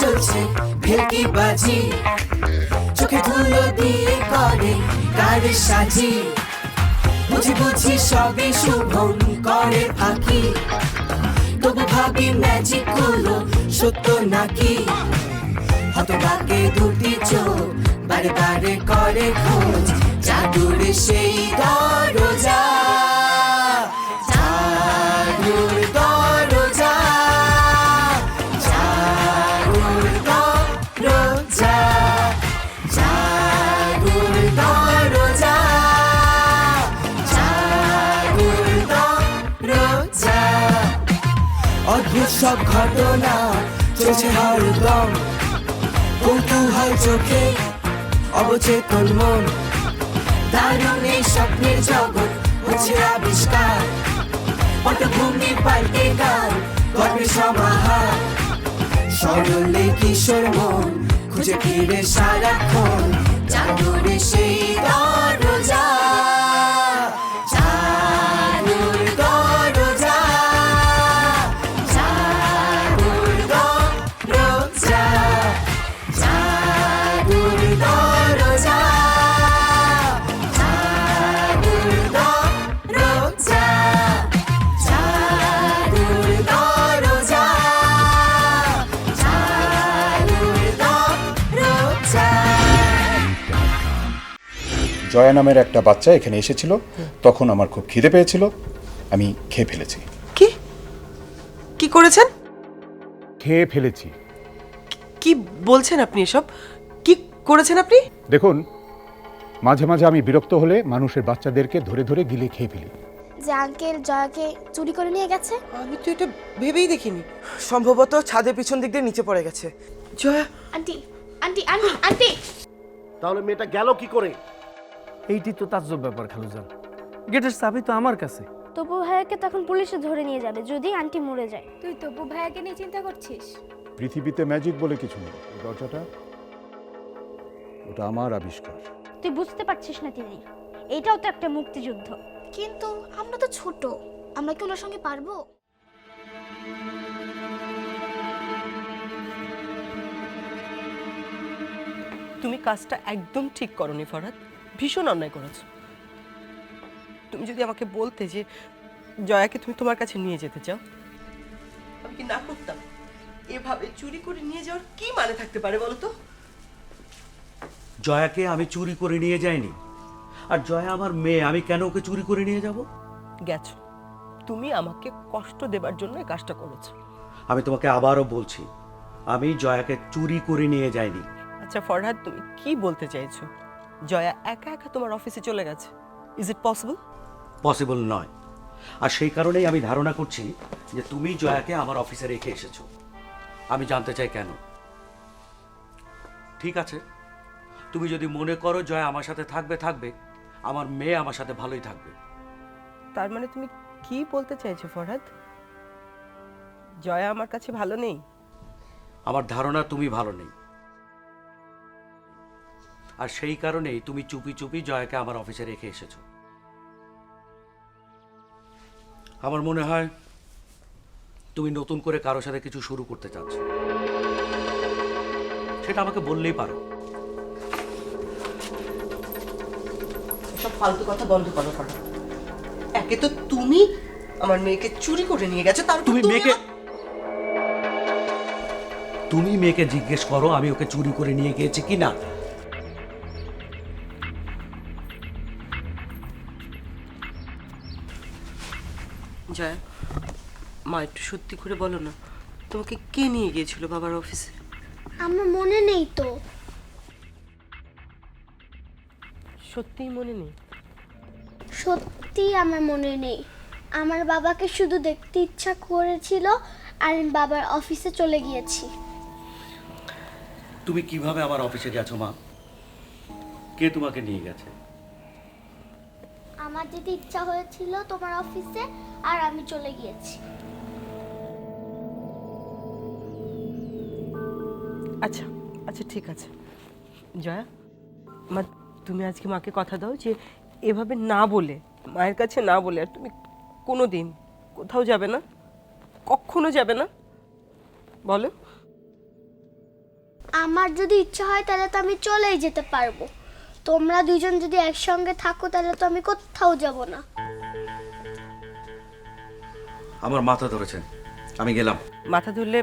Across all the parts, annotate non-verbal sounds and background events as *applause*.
চলছে ভেলকি বাজি। চোখে ধুলো দিয়ে করে, কারে সাজি? বুঝি বুঝি সবে শুভম করে ফাঁকি। তবু ভাবি ম্যাজিকগুলো সত্য নাকি? হতভাগে দুটি চোখ বারে বারে করে খোঁজ, জাদুর সেই দরজা। সব ঘটনা চলছে হরদম কৌতূহল চোখে অবচেতন মন। দারুণ এই স্বপ্নের জগৎ হচ্ছে আবিষ্কার। পটভূমি পাল্টে গান গল্পের সমাহার। সরলে কিশোর মন, খুঁজে ফিরে সারাক্ষণ। জাদুরে সেই দরজা জয়া নামের একটা বাচ্চা এখানে এসেছিল। তখন আমার খুব খিদে পেয়েছিল। আমি খেয়ে ফেলেছি। কি? কি করেছেন? খেয়ে ফেলেছি। কি বলছেন আপনি এসব? কি করেছেন আপনি? দেখুন মাঝে মাঝে আমি বিরক্ত হলে মানুষের বাচ্চাদেরকে ধরে ধরে গিলে খেয়ে ফেলি। যে আঙ্কেল জয়াকে চুরি করে নিয়ে গেছে? আমি তো এটা ভেবেই দেখিনি। সম্ভবত ছাদের পিছন দিক দিয়ে নিচে পড়ে গেছে। Jaya? Aunty aunty aunty aunty! তাহলে মেয়েটা গেল কি করে? এইটি তো তাজ্জব ব্যাপার খালুজান। গেটের চাবি তো আমার কাছে। তবু ভাইয়াকে তখন পুলিশে ধরে নিয়ে যাবে যদি আন্টি মরে যায়। তুই তবু ভাইয়াকে নিয়ে চিন্তা করছিস? পৃথিবীতে ম্যাজিক বলে কিছু নেই। এই দরজাটা ওটা আমার আবিষ্কার। তুই বুঝতে পারছিস না তিনি। এটাও তো একটা মুক্তিযুদ্ধ। কিন্তু আমরা তো ছোট আমরা কি ওনার সঙ্গে পারব? তুমি কাজটা একদম ঠিক করনি ফরহাদ ভীষণ অন্যায় করেছ। তুমি যদি আমাকে বলতে যে জয়াকে তুমি তোমার কাছে নিয়ে যেতে চাও আমি কি না করতাম? এভাবে চুরি করে নিয়ে যাওয়ার কি মানে থাকতে পারে বলো তো? জয়াকে আমি চুরি করে নিয়ে যাইনি। আর জয়া আমার মেয়ে আমি কেন ওকে চুরি করে নিয়ে যাব? গেছো। তুমি আমাকে কষ্ট দেবার জন্য এই কাজটা করেছ। আমি তোমাকে আবারও বলছি আমি জয়াকে চুরি করে নিয়ে যাইনি। আচ্ছা ফরহাদ তুমি কি বলতে চাইছো? জয়া একা একা তোমার অফিসে চলে গেছে। ইজ ইট পসিবল পসিবল নয়। আর সেই কারণেই আমি ধারণা করছি যে তুমি জয়াকে আমার অফিসে রেখে এসেছ। আমি জানতে চাই কেন? ঠিক আছে। তুমি যদি মনে করো জয়া আমার সাথে থাকবে থাকবে আমার মেয়ে আমার সাথে ভালোই থাকবে। তার মানে তুমি কি বলতে চাইছো ফরহাদ? জয়া আমার কাছে ভালো নেই? আমার ধারণা তুমি ভালো নেই। আর সেই কারণেই তুমি চুপি চুপি জয়াকে আমার অফিসে রেখে এসেছ। আমার মনে হয় তুমি নতুন করে কারও সাথে কিছু শুরু করতে চাচ্ছ। সেটা আমাকে বললেই পারো। সব ফালতু কথা বন্ধ করো একে তো তুমি আমার মেয়েকে চুরি করে নিয়ে গেছো তার তুমি মেয়েকে তুমি মেয়েকে জিজ্ঞেস করো আমি ওকে চুরি করে নিয়ে গিয়েছি কি না জয়া। মা একটু সত্যি করে বলো না তোমাকে কে নিয়ে গিয়েছিল বাবার অফিসে? আমার মনে নেই তো। সত্যিই মনে নেই? সত্যি আমার মনে নেই। আমার বাবাকে শুধু দেখতে ইচ্ছা করেছিল আর আমি বাবার অফিসে চলে গিয়েছি। তুমি কীভাবে আমার অফিসে গেছো মা? কে তোমাকে নিয়ে গেছে? আমার যেতে ইচ্ছা হয়েছিল তোমার অফিসে আর আমি চলে গিয়েছি। আচ্ছা আচ্ছা ঠিক আছে। জয়া মা তুমি আজকে মাকে কথা দাও যে এভাবে না বলে মায়ের কাছে না বলে আর তুমি কোনো দিন কোথাও যাবে না? কখনো যাবে না? বলো। আমার যদি ইচ্ছা হয় তাহলে তো আমি চলেই যেতে পারব। তোমরা দুজন যদি একসঙ্গে থাকো তাহলে তো আমি কোথাও যাব না। আমার মাথা ধরেছেন আমি গেলাম। মাথা ধরলে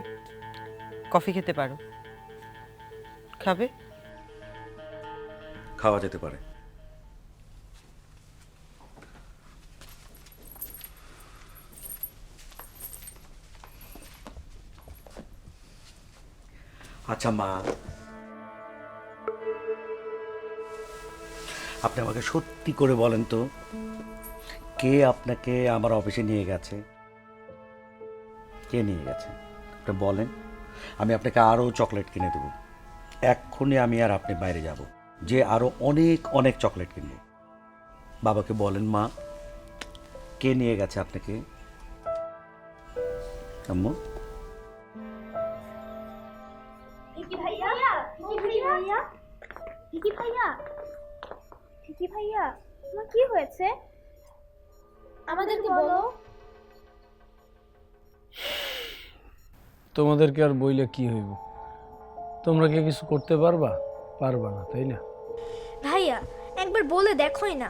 কফি খেতে পারো। খাবে? খাওয়া যেতে পারে। আচ্ছা মা। আপনি আমাকে সত্যি করে বলেন তো কে আপনাকে আমার অফিসে নিয়ে গেছে? কে নিয়ে গেছে? আপনি বলেন। আমি আপনাকে আরও চকলেট কিনে দেবো। এক্ষুনি আমি আর আপনি বাইরে যাব। যে আরও অনেক অনেক চকলেট কিনবো। বাবাকে বলেন মা কে নিয়ে গেছে আপনাকে? আম্মু? ভাইয়া? ভাইয়া? ভিকি ভাইয়া? ভিকি ভাইয়া? তোমার কি হয়েছে? আমাদেরকে বলো। তোমাদেরকে আর বইলে কি হইব? তোমরা কি কিছু করতে পারবা? পারবা না তাই না? ভাইয়া একবার বলে দেখোই না।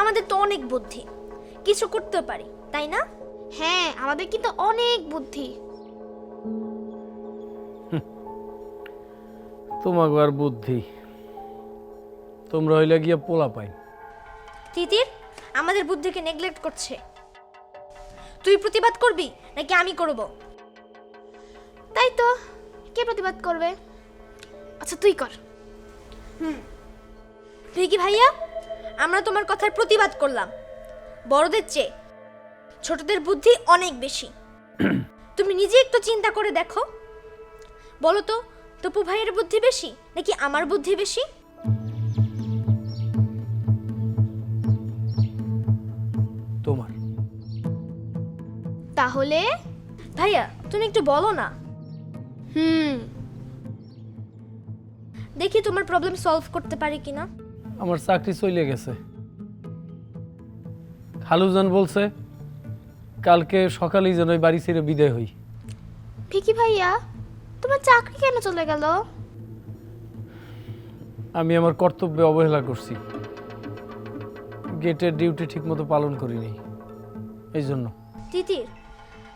আমাদের তো অনেক বুদ্ধি। কিছু করতে পারি তাই না? হ্যাঁ আমাদের কিন্তু অনেক বুদ্ধি। তোমাকে আর বুদ্ধি। তোমরা হইলে গিয়ে পোলা পাই তিতির আমাদের বুদ্ধিকে নেগলেক্ট করছে। তুই প্রতিবাদ করবি? নাকি আমি করব? তাই তো। কে প্রতিবাদ করবে? আচ্ছা তুই কর। হুম। ভিকি ভাইয়া আমরা তোমার কথার প্রতিবাদ করলাম। বড়দের চেয়ে। ছোটদের বুদ্ধি অনেক বেশি। তুমি নিজে একটু চিন্তা করে দেখো। বলো তো টপু ভাইয়ের বুদ্ধি বেশি নাকি আমার বুদ্ধি বেশি? তাহলে? ভাইয়া তুমি একটু বলো না। হুম। দেখি তোমার প্রবলেম সলভ করতে পারি কিনা। আমার চাকরি চলে গেছে। খালুজান বলছে কালকে সকালেই যেন ওই বাড়ি ছেড়ে বিদায় হই। ভিকি ভাইয়া তোমার চাকরি কেন চলে গেল? আমি আমার কর্তব্যে অবহেলা করছি। গেটের ডিউটি ঠিকমতো পালন করিনি। এই জন্য। তিতির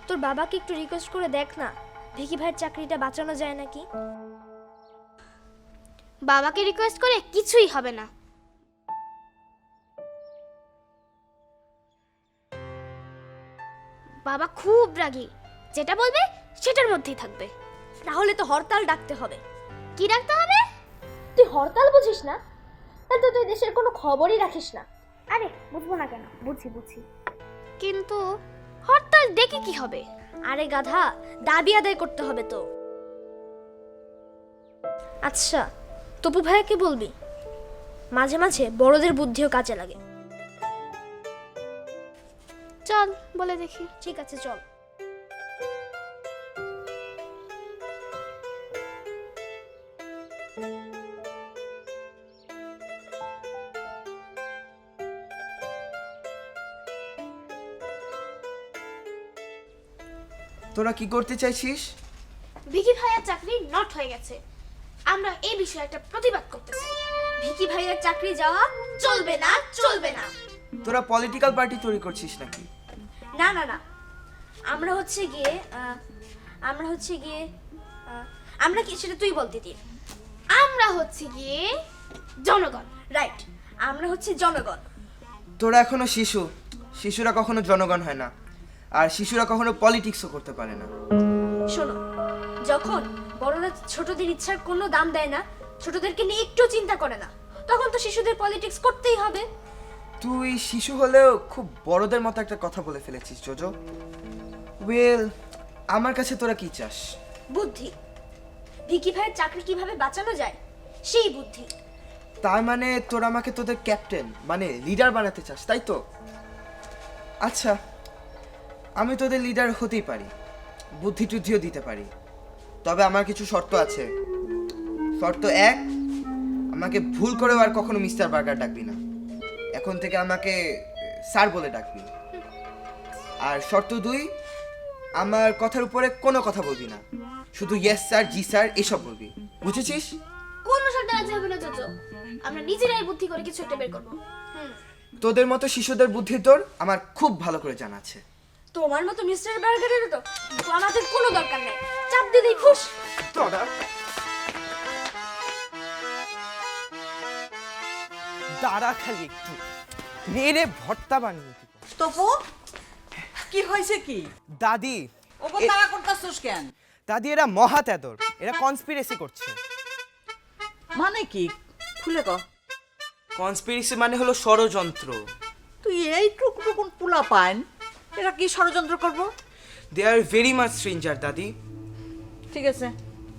তোর বাবাকে একটু রিকোয়েস্ট করে দেখ না। ভিকি ভাইয়ের চাকরিটা বাঁচানো যায় নাকি? বাবাকে রিকোয়েস্ট করে কিছুই হবে না। বাবা খুব রাগী। যেটা বলবে সেটার মধ্যেই থাকবে। তাহলে তো হরতাল ডাকতে হবে। কি ডাকতে হবে? তুই হরতাল বুঝিস না? তাহলে তো তুই দেশের কোনো খবরই রাখিস না। আরে বুঝব না কেন? বুঝি বুঝি। কিন্তু হরতাল দেখে কি হবে? আরে গাধা দাবি আদায় করতে হবে তো। আচ্ছা তপু ভাইয়াকে বলবি? মাঝে মাঝে বড়দের বুদ্ধিও কাজে লাগে। চল বলে দেখি। ঠিক আছে চল। তোরা কি করতে চাইছিস? ভিকি ভাইয়ার চাকরি নট হয়ে গেছে। আমরা এই বিষয়ে একটা প্রতিবাদ করতেছি। ভিকি ভাইয়ার চাকরি যাওয়া চলবে না চলবে না। তোরা পলিটিক্যাল পার্টি তৈরি করছিস নাকি? না না না। আমরা হচ্ছে গিয়ে আহ, আমরা হচ্ছে গিয়ে আহ, আমরা কি সেটা তুই বলতে দিন আমরা হচ্ছে গিয়ে জনগণ রাইট আমরা হচ্ছে জনগণ। তোরা এখনও শিশু। শিশুরা কখনো জনগণ হয় না। আর শিশুরা কখনো পলিটিক্সও করতে পারে না। শোনো যখন বড়রা ছোটদের ইচ্ছার কোনো দাম দেয় না ছোটদেরকে নিয়ে একটু চিন্তা করে না তখন তো শিশুদের পলিটিক্স করতেই হবে। তুই শিশু হলেও খুব বড়দের মতো একটা কথা বলে ফেলেছিস জোজো। ওয়েল আমার কাছে তোরা কি চাস? বুদ্ধি। ভিকি ভাইয়ের চাকরি কীভাবে বাঁচানো যায় সেই বুদ্ধি। তার মানে তোরা আমাকে তোদের ক্যাপ্টেন মানে লিডার বানাতে চাস তাই তো? আচ্ছা আমি তোদের লিডার হতেই পারি বুদ্ধি টুদ্ধিও দিতে পারি। তবে আমার কিছু শর্ত আছে। শর্ত এক আমাকে ভুল করেও আর কখনো মিস্টার বার্গার ডাকবি না। এখন থেকে আমাকে স্যার বলে ডাকবি। আর শর্ত দুই আমার কথার উপরে কোনো কথা বলবি না। শুধু ইয়েস স্যার জি স্যার এসব বলবি। বুঝেছিস? কোনো শর্তে রাজি হবে না চাচা আমরা নিজেরাই বুদ্ধি করে কিছু একটা বের করব। তোদের মতো শিশুদের বুদ্ধি তোর আমার খুব ভালো করে জানা আছে। তোমার মতো মিস্টার বার্গারের তো আমাদের কোনো দরকার নেই। চাপ দিলেই খুশ। তোরা দাঁড়া খালি একটু। মেরে ভর্তা বানিয়ে দিব। তপু কি হয়েছে কি? দাদি ওপর তারা করতেছস কেন? দাদি এরা মহা তেদর। এরা কনস্পিরেসি করছে। মানে কি? খুলে ক কনস্পিরেসি মানে হলো ষড়যন্ত্র। তুই এই টুকুটুকুন পোলা পাইন এরা কি ষড়যন্ত্র করব? They are very much stranger দাদি ঠিক আছে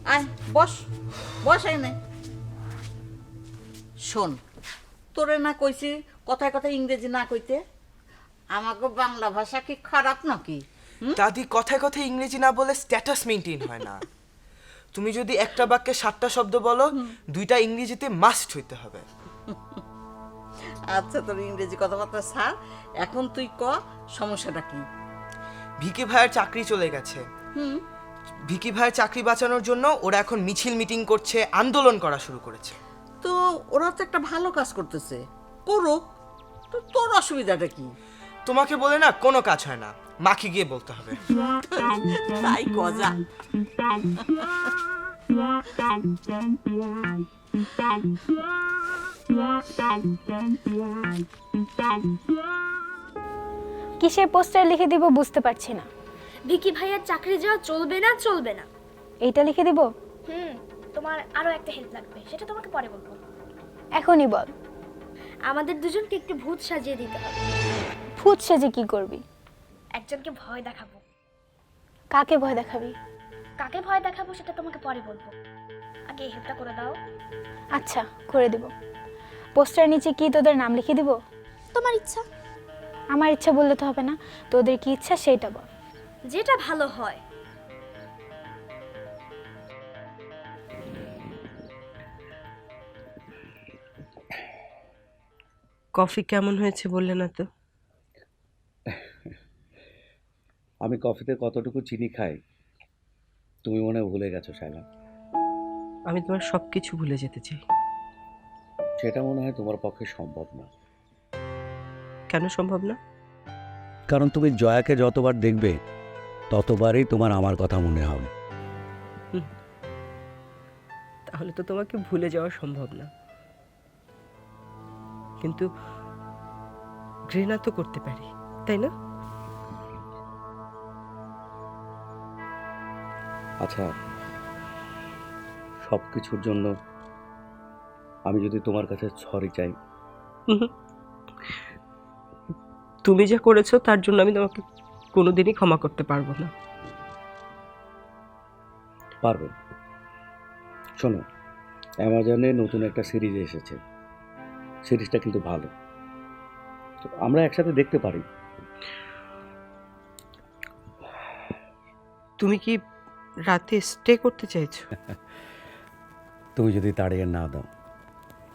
আয় বস বস এনে শোন তোরে না কইছি কথায় কথায় ইংরেজি না কইতে? আমাকে বাংলা ভাষা কি খারাপ নাকি? দাদি কথায় কথায় ইংরেজি না বলে স্ট্যাটাস মেনটেন হয় না। তুমি যদি একটা বাক্যে সাতটা শব্দ বলো দুইটা ইংরেজিতে মাস্ট হইতে হবে। *laughs* আচ্ছা তোর ইংরেজি কথাবার্তা স্যার এখন তুই ক সমস্যাটা কি? ভিকি ভাইয়ের চাকরি চলে গেছে। ভিকি ভাইয়ের চাকরি বাঁচানোর জন্য ওরা এখন মিছিল মিটিং করছে আন্দোলন করা শুরু করেছে। তো ওরা তো একটা ভালো কাজ করতেছে। করুক তো তোর অসুবিধাটা কি? তোমাকে বলে না কোনো কাজ হয় না। মাকে গিয়ে বলতে হবে। তাই কজা *laughs* কিসের পোস্টার লিখে দিব বুঝতে পারছি না। ভিকি ভাইয়ার চাকরি যাওয়া চলবে না চলবে না। এইটা লিখে দিব? হুম তোমার আরও একটা হেল্প লাগবে সেটা তোমাকে পরে বলব। এখনই বল। আমাদের দুজনকে একটু ভূত সাজিয়ে দিতে হবে। ফুট সেজে কি করবি? একজনকে ভয় দেখাবো। কাকে ভয় দেখাবি? কাকে ভয় দেখাবো সেটা তোমাকে পরে বলব। আগে এই হেল্পটা করে দাও। আচ্ছা করে দিব। পোস্টার নিচে কি তোদের নাম লিখে দিব? তোমার ইচ্ছা। আমার ইচ্ছা বললে তো হবে না। তোদের কি ইচ্ছা সেইটা বল। যেটা ভালো হয়। কফি কেমন হয়েছে বললে না তো? আমি কফিতে কতটুকু চিনি খাই তুমি মনে হয় ভুলে গেছো শাইলা আমি তোমার সব কিছু ভুলে যেতে চাই। সেটা মনে হয় তোমার পক্ষে সম্ভব না। কেন সম্ভব না? কারণ তুমি জয়াকে যতবার দেখবে ততবারই তোমার আমার কথা মনে হবে। তাহলে তো তোমাকে ভুলে যাওয়া সম্ভব না। কিন্তু ঘৃণা তো করতে পারি তাই না? আচ্ছা সব কিছুর জন্য আমি যদি তোমার কাছে সরি চাই। তুমি যা করেছ তার জন্য আমি তোমাকে কোনোদিনই ক্ষমা করতে পারব না। পারবে। শোনো অ্যামাজনে নতুন একটা সিরিজ এসেছে। সিরিজটা কিন্তু ভালো। তো আমরা একসাথে দেখতে পারি। তুমি কি রাতে স্টে করতে চাইছো? তুমি যদি তাড়িয়ে না দাও।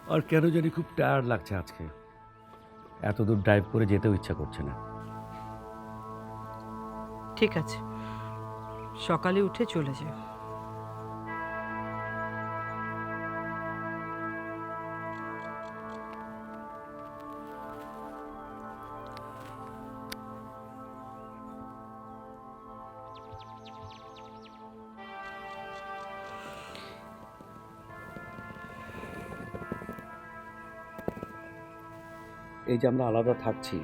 আর কেন জানি খুব টায়ার্ড লাগছে আজকে। এত দূর ড্রাইভ করে যেতেও ইচ্ছা করছে না। ঠিক আছে। সকালে উঠে চলে যাও। এই যে আমরা আলাদা থাকছি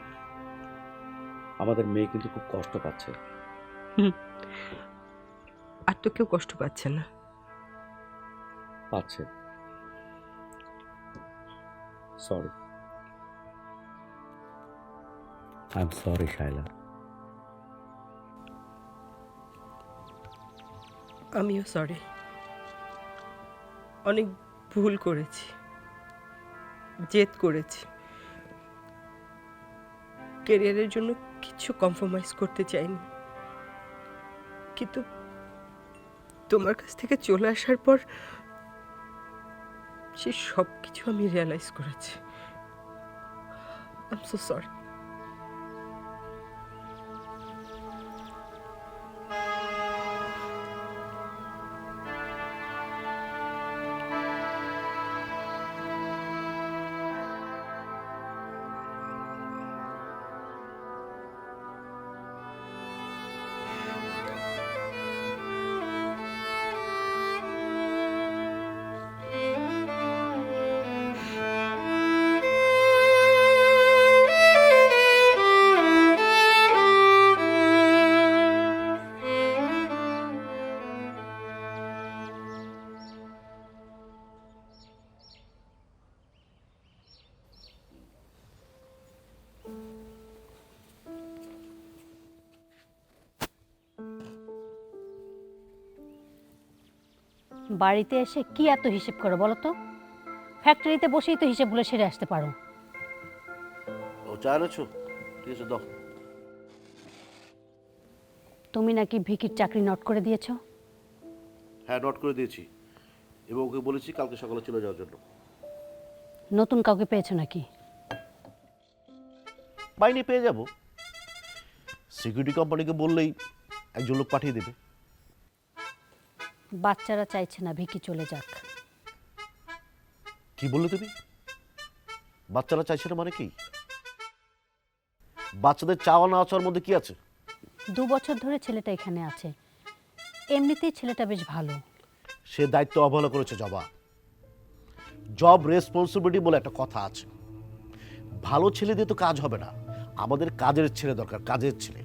আমাদের মেয়ে কিন্তু খুব কষ্ট পাচ্ছে। আর তো কেউ কষ্ট পাচ্ছে না। পাচ্ছে। Sorry I am sorry Shaila আমিও সরি অনেক ভুল করেছি। জেদ করেছি। কেরিয়ারের জন্য কিছু কম্প্রোমাইজ করতে চাইনি। কিন্তু তোমার কাছ থেকে চলে আসার পর সে সব কিছু আমি রিয়ালাইজ করেছি। আই এম সো সরি বাড়িতে এসে কি এত হিসেব করো বলো তো? ফ্যাক্টরিতে বসেই তো হিসেবগুলো সেরে আসতে পারো। ও চা এনেছো? ঠিক আছে দাও। তুমি নাকি ভিকির চাকরি নোট করে দিয়েছ? হ্যাঁ নোট করে দিয়েছি। এবং ওকে বলেছি কালকে সকালে চলে যাওয়ার জন্য। নতুন কাউকে পেয়েছ নাকি? মাইনে পেয়ে যাব। সিকিউরিটি কোম্পানিকে বললেই একজন লোক পাঠিয়ে দেবে। বাচ্চারা চাইছে না ভিকি চলে যাক। কি বললে তুমি? বাচ্চারা চাইছে না মানে কি? বাচ্চাদের চাওয়া না চাওয়ার মধ্যে কি আছে? দু বছর ধরে ছেলেটা এখানে আছে। এমনিতেই ছেলেটা বেশ ভালো। সে দায়িত্ব অবহেলা করেছে জবা। জব রেসপন্সিবিলিটি বলে একটা কথা আছে। ভালো ছেলে দিয়ে তো কাজ হবে না। আমাদের কাজের ছেলে দরকার কাজের ছেলে।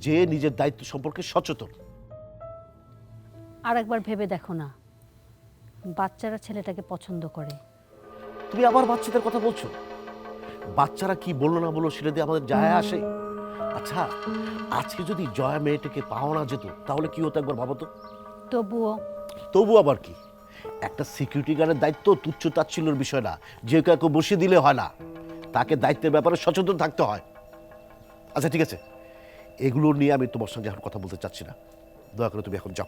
যে নিজের দায়িত্ব সম্পর্কে সচেতন। আর একবার ভেবে দেখো না। বাচ্চারা ছেলেটাকে পছন্দ করে। তুমি আবার বাচ্চাদের কথা বলছো? বাচ্চারা কি বলল না বলল সেটা দিয়ে আমাদের যায় আসে। আচ্ছা আজকে যদি জয়া মেয়েটাকে পাওয়া না যেত তাহলে কি হতো একবার ভাবো তো? তবুও তবু আবার কি? একটা সিকিউরিটি গার্ডের দায়িত্ব তুচ্ছ তাচ্ছিল্যর বিষয় না। যে কাউকে বসিয়ে দিলে হয় না। তাকে দায়িত্বের ব্যাপারে সচেতন থাকতে হয়। আচ্ছা ঠিক আছে। এগুলো নিয়ে আমি তোমার সঙ্গে এখন কথা বলতে চাচ্ছি না। দয়া করে তুমি এখন যাও।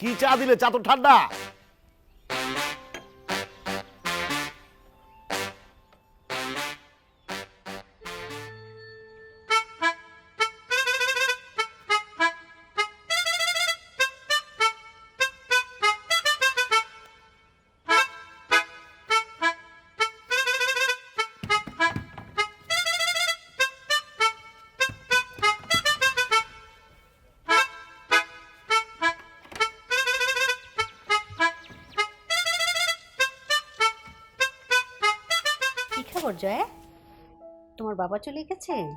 কি চা দিলে? চা তো ঠান্ডা। জয়া তোমার বাবা চলে গেছেন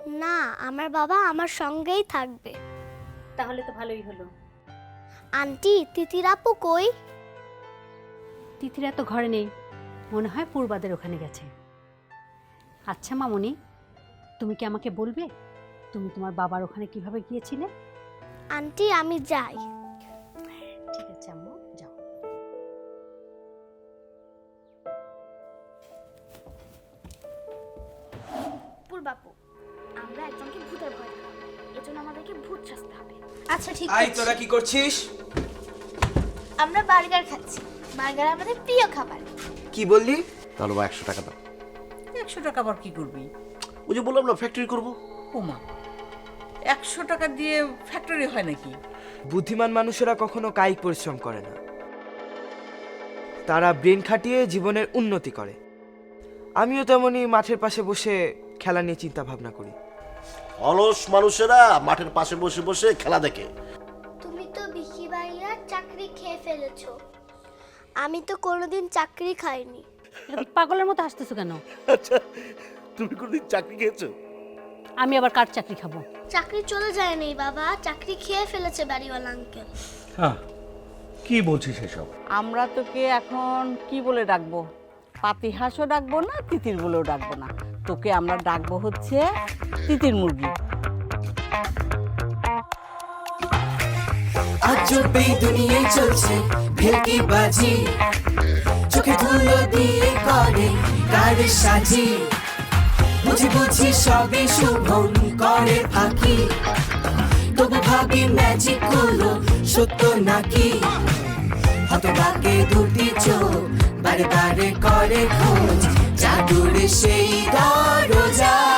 না আমার বাবা আমার সঙ্গেই থাকবে। তাহলে তো ভালোই হলো। আন্টি তিতির আপু কই? তিথিরা তো ঘরে নেই। মনে হয় পূর্বাদের ওখানে গেছে। আচ্ছা মামনি তুমি কি আমাকে বলবে? তুমি তোমার বাবার ওখানে কীভাবে গিয়েছিলে? আন্টি আমি যাই। আই তোরা কি করছিস? আমরা বার্গার খাচ্ছি। বার্গার আমাদের প্রিয় খাবার। কি বললি? তাহলে বা একশো টাকা দাও। একশো টাকা আবার কি করবি? ওই যে বললাম না ফ্যাক্টরি করব। ওমা একশো টাকা দিয়ে ফ্যাক্টরি হয় নাকি? বুদ্ধিমান মানুষেরা কখনো কায়িক পরিশ্রম করে না। তারা ব্রেন খাটিয়ে জীবনের উন্নতি করে। আমিও তেমনই মাঠের পাশে বসে খেলা নিয়ে চিন্তা ভাবনা করি। অলস মানুষেরা মাঠের পাশে বসে বসে খেলা দেখে। আমি তো কোনোদিন চাকরি খাইনি। এরকম পাগলের মতো হাসতেছো কেন? আচ্ছা তুমি কোনদিন চাকরি খেয়েছো? আমি আবার কার চাকরি খাব? চাকরি চলে যায়নি বাবা চাকরি খেয়ে ফেলেছে বাড়িওয়ালা আঙ্কেল হ্যাঁ কি বলছিস এসব? আমরা তোকে এখন কি বলে ডাকবো? পাতিহাঁসও ডাকবো না তিতির বলেও ডাকবো না। তোকে আমরা ডাকবো হচ্ছে তিতির মুরগি। এই দুনিয়ায় চলছে ভেলকি বাজি। চোখে ধুলো দিয়ে করে, কারে সাজি? বুঝি বুঝি সবে শুভম করে ফাঁকি। তবু ভাবি ম্যাজিক হলো সত্য নাকি? হতবাকে দুটি চোখ বারে বারে করে খোঁজ, জাদুর সেই দরজা।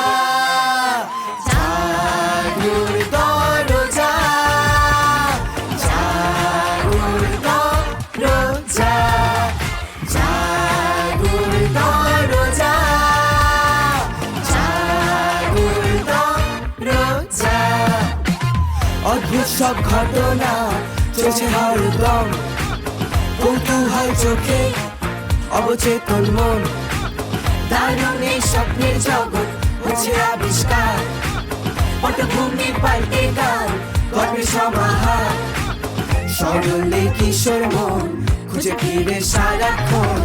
সব ঘটনা চলছে হরদম কৌতূহল চোখে অবচেতন মন। দারুণ এই স্বপ্নের জগৎ হচ্ছে আবিষ্কার। পটভূমি পাল্টে গান গল্পের সমাহার। সরলে কিশোর মন, খুঁজে ফিরে সারাক্ষণ।